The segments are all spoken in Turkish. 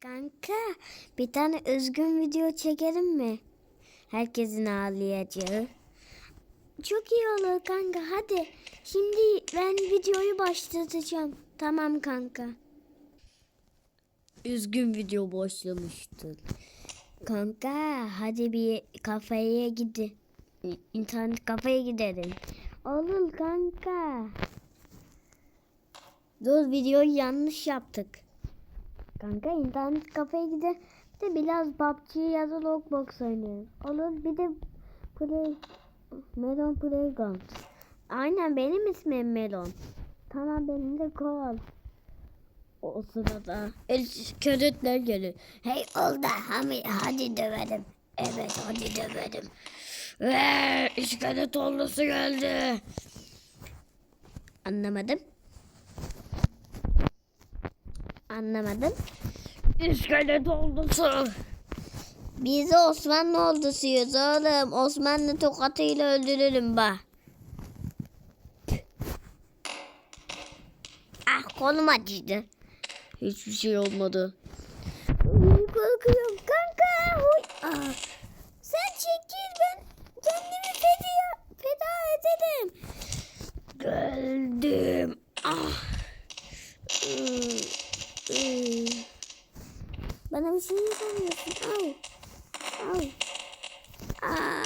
Kanka bir tane üzgün video çekelim mi? Herkesin ağlayacağı. Çok iyi olur kanka hadi. Şimdi ben videoyu başlatacağım. Tamam kanka. Üzgün video başlamıştır. Kanka hadi bir kafeye gidi. İnternet kafeye gidelim. Olur kanka. Dur videoyu yanlış yaptık. Kanka internet kafeye gidelim de biraz PUBG ya da Roblox oynayalım. Olur bir de Play Melon Playground. Aynen benim ismim Melon. Tamam benim de Kol. O sırada ködetler gelir. Hey oldu hadi, hadi dövelim. Evet hadi dövelim. Ve iskelet ordusu geldi. Anlamadım. Anlamadım. İskelet ordusu. Biz de Osmanlı ordusuyuz oğlum. Osmanlı tokatıyla öldürelim bak. Ah kolum acıdı. Hiçbir şey olmadı. Korkuyorum kanka. Ah. Sen çekil ben kendimi feda, feda ederim. Geldim. Ah. Hmm. Hmm. Bana bir şey yapamıyorsun. Al. Al. Aa,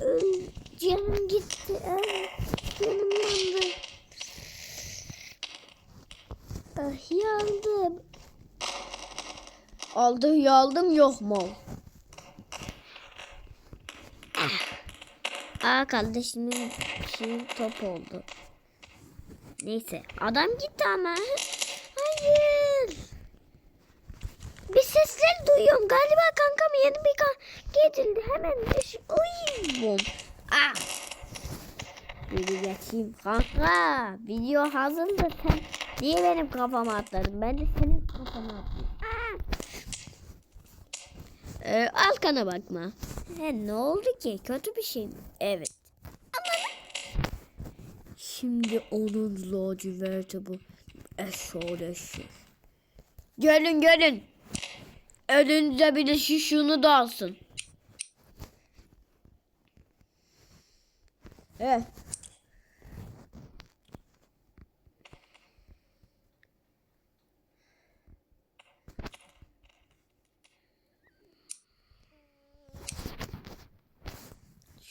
öl- canım gitti. Aa, canım yandı. Ah, yandım. Aldı yaldım yok mu? Aa kardeşimin şey top oldu. Neyse adam gitti ama. Hayır. Bir sesler duyuyorum. Galiba kankam yeni bir kan getirdi. Hemen düş. Uy. Bom. Ah. Biri geçeyim. Kanka video hazır da sen niye benim kafama atladın? Ben de senin kafana atladım. Ee, arkana bakma. He, ne oldu ki? Kötü bir şey mi? Evet. Şimdi onun laciverti bu. Eşoleşir. Gelin gelin. Elinize bir de şunu da alsın. Evet.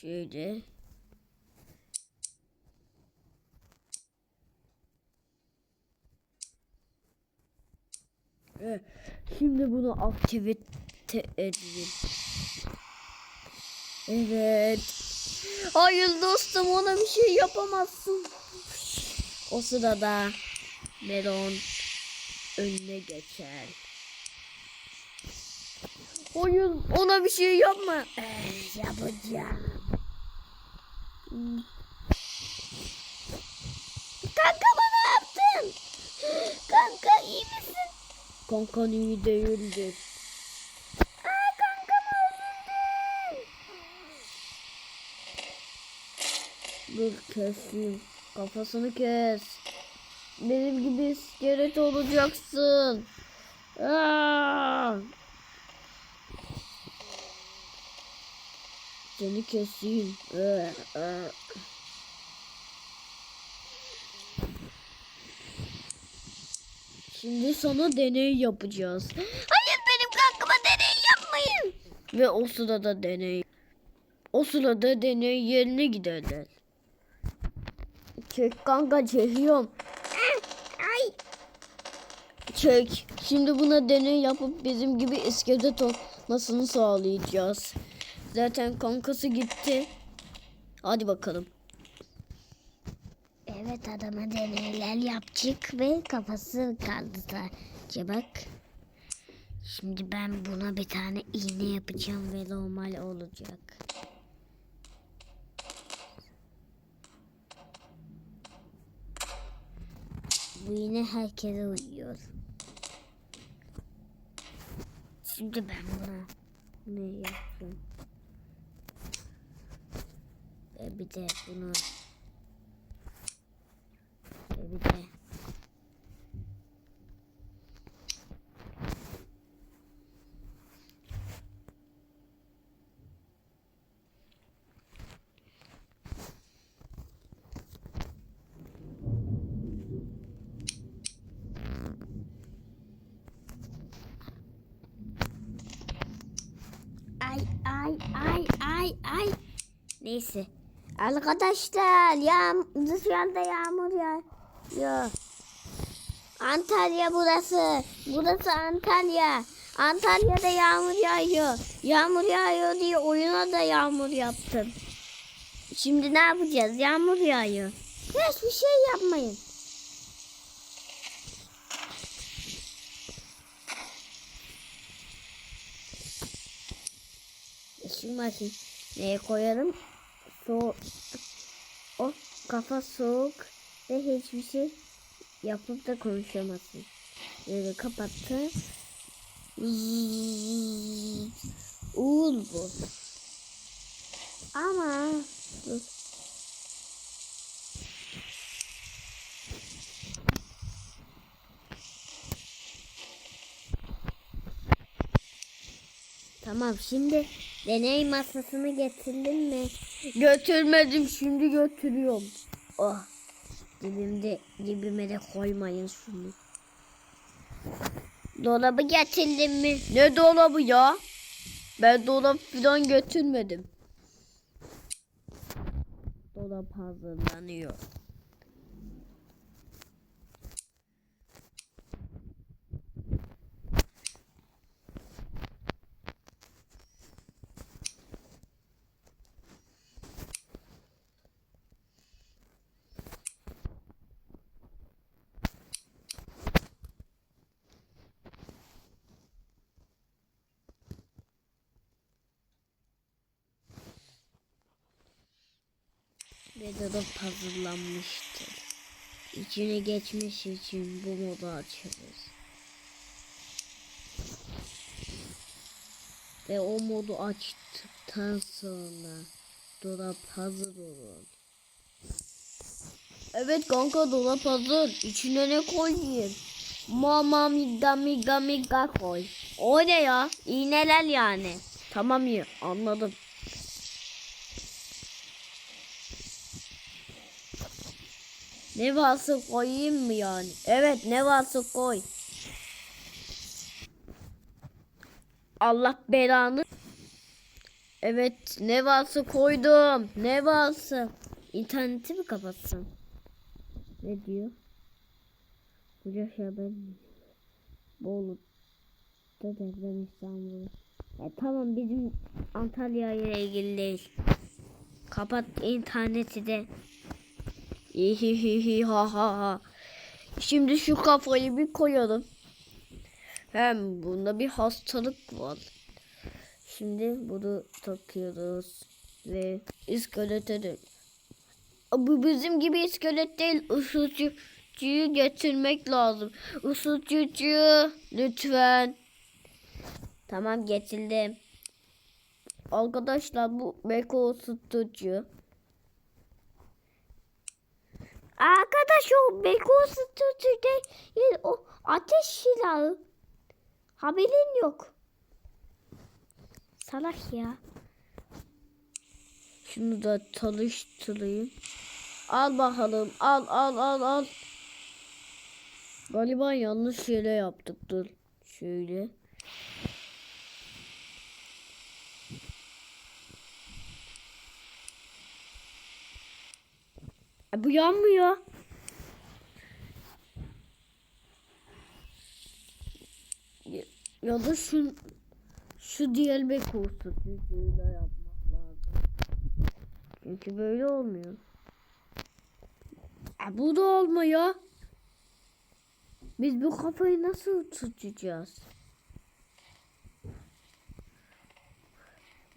Şöyle. Evet. Şimdi bunu aktive edelim. Evet. Hayır dostum ona bir şey yapamazsın. O sırada Melon önüne geçer. Hayır ona bir şey yapma. Eh, yapacağım. Kanka bana yaptın. Kanka iyi misin? Kankan iyi değildir. Aa kankam öldürdün. Dur keseyim. Kafasını kes. Benim gibi iskelet olacaksın. Aa! Seni keseyim. Ee, ee. Şimdi sana deney yapacağız. Hayır benim kankama deney yapmayın. Ve o sırada deney. O sırada deney yerine giderler. Çek kanka çekiyorum. Ay Çek. Şimdi buna deney yapıp bizim gibi iskelet olmasını sağlayacağız. Zaten kankası gitti. Hadi bakalım. Evet adama deneyler yapacak ve kafası kaldı sadece bak. Şimdi ben buna bir tane iğne yapacağım ve normal olacak. Bu iğne herkese uyuyor. Şimdi ben buna ne yapacağım? Ve bir de bunu ve bir de Ay ay ay ay ay. Neyse. Arkadaşlar ya dışarıda yağmur yağıyor. Antalya burası. Burası Antalya. Antalya'da yağmur yağıyor. Yağmur yağıyor diye oyuna da yağmur yaptım. Şimdi ne yapacağız? Yağmur yağıyor. Hiçbir şey yapmayın. Şimdi bakayım. Neye koyalım? So o kafa soğuk ve hiçbir şey yapıp da konuşamazsın. Böyle kapattı. Uğul bu. Ama dur. Tamam şimdi deney masasını getirdin mi? Götürmedim şimdi götürüyorum. Oh. Dibimde dibime de koymayın şunu. Dolabı getirdin mi? Ne dolabı ya? Ben dolap falan götürmedim. Dolap hazırlanıyor. Dolap hazırlanmıştır. İçine geçmiş için bu modu açarız. Ve o modu açtıktan sonra dolap hazır olur. Evet kanka dolap hazır. İçine ne koyayım? Mama miga miga miga koy. O ne ya? İğneler yani. Tamam ya anladım. Ne varsa koyayım mı yani? Evet ne varsa koy. Allah belanı. Evet ne varsa koydum. Ne varsa. İnterneti mi kapatsam? Ne diyor? Kucak haber mi? Bolu'da deprem İstanbul. E, tamam bizim Antalya ile ilgili değil. Kapat interneti de. İhihihi ha ha ha. Şimdi şu kafayı bir koyalım. Hem bunda bir hastalık var. Şimdi bunu takıyoruz ve iskelete de. Bu bizim gibi iskelet değil. Isıtıcıyı getirmek lazım. Isıtıcı lütfen. Tamam getirdim. Arkadaşlar bu beko ısıtıcı. Arkadaş o beko ısıtıcı değil. O ateş silahı. Haberin yok. Salak ya. Şunu da çalıştırayım. Al bakalım. Al al al al. Galiba yanlış yere yaptık. Dur. Şöyle. E, bu yanmıyor. Ya, da şu şu bek olsun. Şöyle yapmak lazım. Çünkü böyle olmuyor. E, bu da olmuyor. Biz bu kafayı nasıl tutacağız?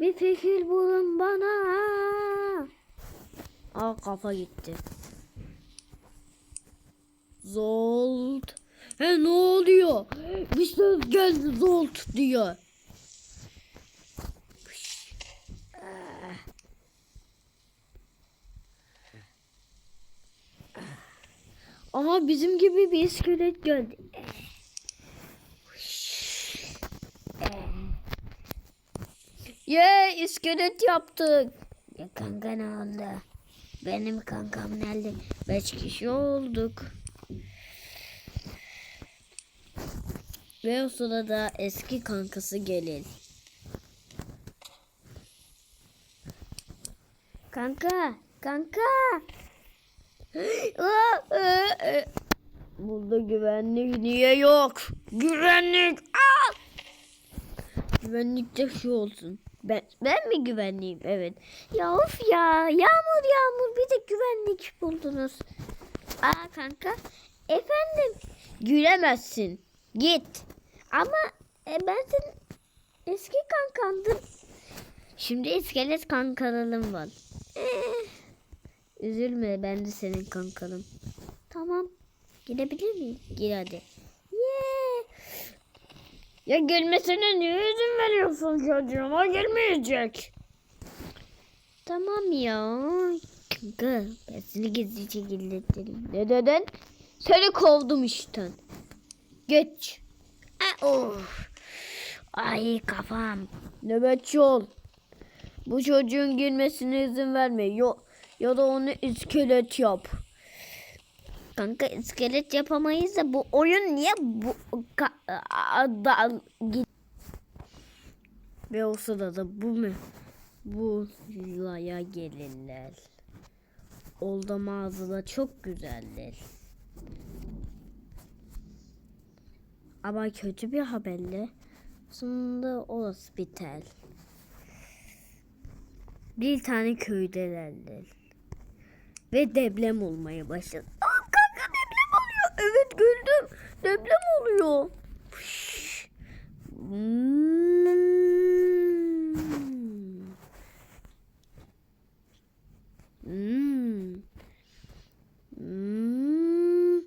Bir fikir bulun bana. Aa kafa gitti. Zolt. He ne oluyor? Bir söz geldi Zolt diyor. Aha bizim gibi bir iskelet geldi. Ye iskelet yaptık. Ya kanka ne oldu? Benim kankam nerede? Beş kişi olduk. Ve o sırada eski kankası gelir. Kanka, kanka. Burada güvenlik niye yok? Güvenlik. Aa! Güvenlikte şu olsun. Ben ben mi güvenliyim? Evet. Ya of ya. Yağmur yağmur bir de güvenlik buldunuz. Aa kanka. Efendim. Gülemezsin. Git. Ama e, ben senin eski kankandım. Şimdi iskelet kankalarım var. Eh, Üzülme ben de senin kankanım. tamam. Gidebilir miyim? Gir hadi. Ya gelmesine niye izin veriyorsun çocuğuma? Gelmeyecek. Tamam ya. Kanka ben seni gizlice gilletelim. Ne dedin? Seni kovdum işten. Geç. Aa, of. Ay kafam. Nöbetçi ol. Bu çocuğun girmesine izin verme. Yo ya da onu iskelet yap. Kanka iskelet yapamayız da bu oyun niye bu da- git Ve o sırada bu mu? Bu yuvaya gelirler. Olda mağazada çok güzeller. Ama kötü bir haberle sonunda orası biter. Bir tane köydelerler. Ve deprem olmaya başladı. Aa, kanka deprem oluyor. Evet güldüm. Deprem oluyor. Hmm. Hmm. Hmm.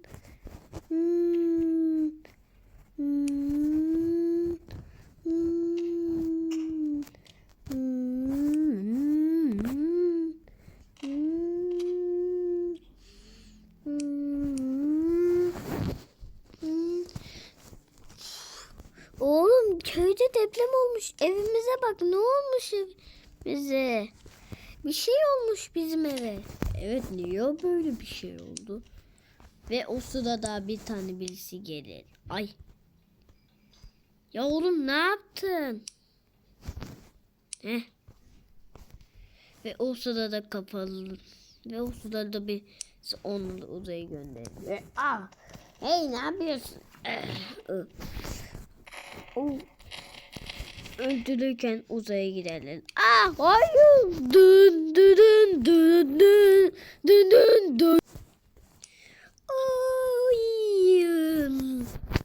Hmm. Hmm. Hmm. Hmm. Hmm. Oğlum köyde deprem olmuş. Evimize bak olmuş bize. Bir şey olmuş bizim eve. Evet niye böyle bir şey oldu? Ve o sırada bir tane birisi gelir. Ay. Ya oğlum ne yaptın? Heh. Ve o sırada kapalı. Ve o sırada bir onu da uzaya gönderir. Ve ah. Hey ne yapıyorsun? Eh, ı. O öldürürken uzaya giderler. Ah hayır. Dün dün dün dün dün dün dün.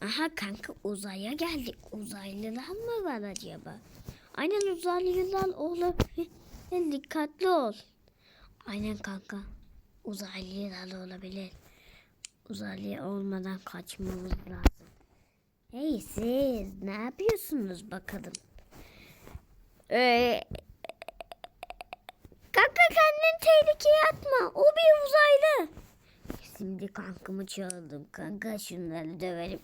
Aha kanka uzaya geldik. Uzaylılar mı var acaba? Aynen uzaylılar olabilir. Dikkatli ol. Aynen kanka. Uzaylılar olabilir. Uzaylı olmadan kaçmamız lazım. Hey siz ne yapıyorsunuz bakalım? Ee, Kanka kendini tehlikeye atma. O bir uzaylı. şimdi kankamı çağırdım. Kanka şunları dövelim.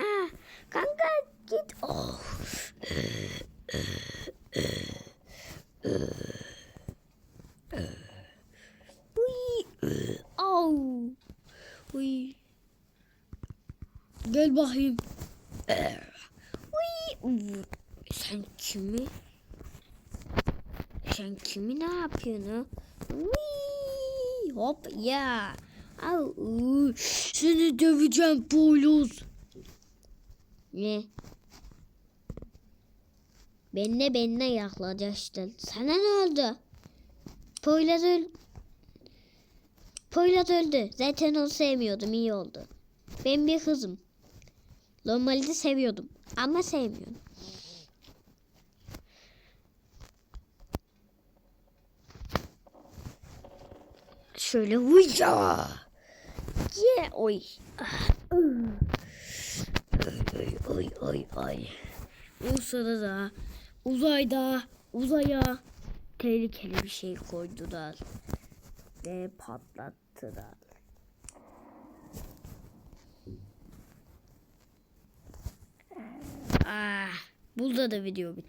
Ah, kanka git. Oh. Uy. Gel bakayım. Uy. Sen kimi? Sen kimi ne yapıyorsun? Uy. Hop ya. Au. Seni döveceğim polis. Ne? Benle benle yaklaştın. Sana ne oldu? Poyraz öl... Poyraz öldü. Zaten onu sevmiyordum. iyi oldu. Ben bir kızım. Normalde seviyordum. Ama sevmiyorum. Şöyle vurca. Ye oy. Oy oy oy oy. O sırada uzayda uzaya tehlikeli bir şey koydular ve patlattılar. Ah, burada da video bitti.